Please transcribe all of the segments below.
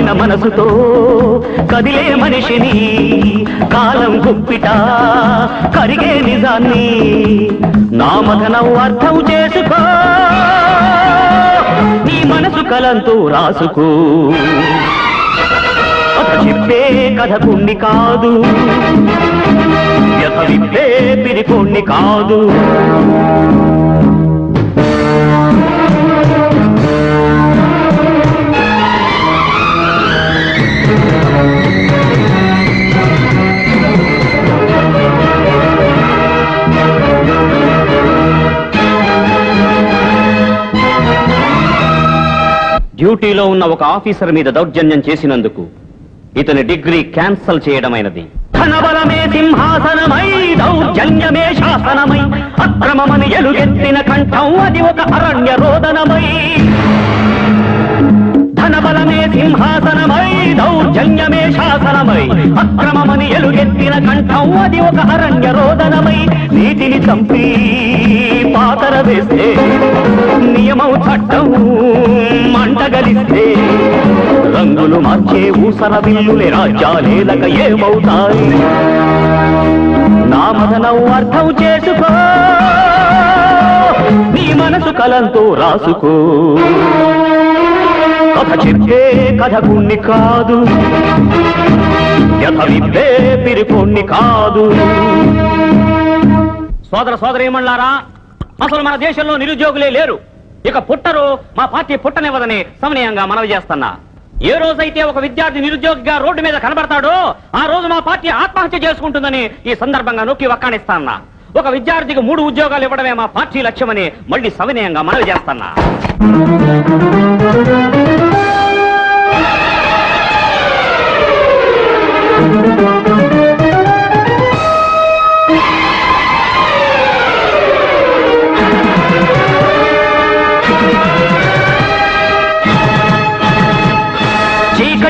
కదిలిన మనసుతో కదిలే మనిషిని కాలం గుప్పిట కరిగే నిజాన్ని నా మథనం అర్థం చేసుకో. నీ మనసు కలంతో రాసుకో. చెప్పే కథ కొన్ని కాదు. వ్యథ విప్పే పిరికొన్ని కాదు. డ్యూటీలో ఉన్న ఒక ఆఫీసర్ మీద దౌర్జన్యం చేసినందుకు ఇతని డిగ్రీ క్యాన్సల్ చేయడమైనది. ధనబలమే సింహాసనమై దౌర్జన్యమే శాసనమై అక్రమమని ఎలుగెత్తిన కంఠం అది ఒక అరణ్య రోదనమై. ధనబలమే సింహాసనమై దౌర్జన్యమే శాసనమై అక్రమమని ఎలుగెత్తిన కంఠం అది ఒక అరణ్య రోదనమై. నీటిని చంపి పాతర వేస్తే వచ్చే మార్చే ఊసర విల్లులే రాజ్యాలేలక ఏమవుతాయి? నా మదనం అర్థం చేసుకో. నీ మనసు కలంతో రాసుకో. కథ చెప్పే కథ కొన్ని కాదు. యథ విప్పే పిరికొన్ని కాదు. సోదర సోదరీమణులారా అసలు మన దేశంలో నిరుద్యోగులే లేరు. ఇక పుట్టరు మా పార్టీ పుట్టనివ్వదని సమనీయంగా మనవి చేస్తున్నా. ఏ రోజైతే ఒక విద్యార్థి నిరుద్యోగిగా రోడ్డు మీద కనబడతాడో ఆ రోజు మా పార్టీ ఆత్మహత్య చేసుకుంటుందని ఈ సందర్భంగా నొక్కి వక్కాణిస్తాన్నా. ఒక విద్యార్థికి మూడు ఉద్యోగాలు ఇవ్వడమే మా పార్టీ లక్ష్యమని మళ్ళీ సవినయంగా మనవి చేస్తున్నా.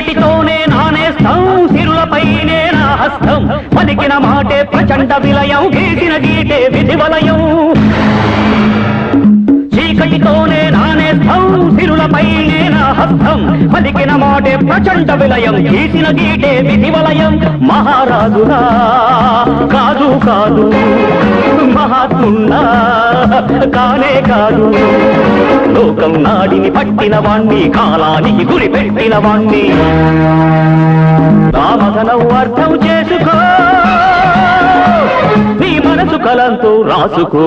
చీకటితోనే నానేస్తాం సిరులపైనే నా హస్తం. పలికిన మాటే ప్రచండ విలయం గీసిన గీటే విధి వలయం. చీకటితోనే నానేస్తాం సిరులపైనే నా హస్తం పలికిన మాటే ప్రచండ విలయం. గీసిన గీటే విధి వలయం. మహారాజురా కాదు కాదు. మహాత్మున్నా కానే కాదు. లోకం నాడిని పట్టిన వాణ్ణి కాలానికి గురి పెట్టిన వాణ్ణి. రామధనం అర్థం చేసుకో. నీ మనసు కలంతో రాసుకో.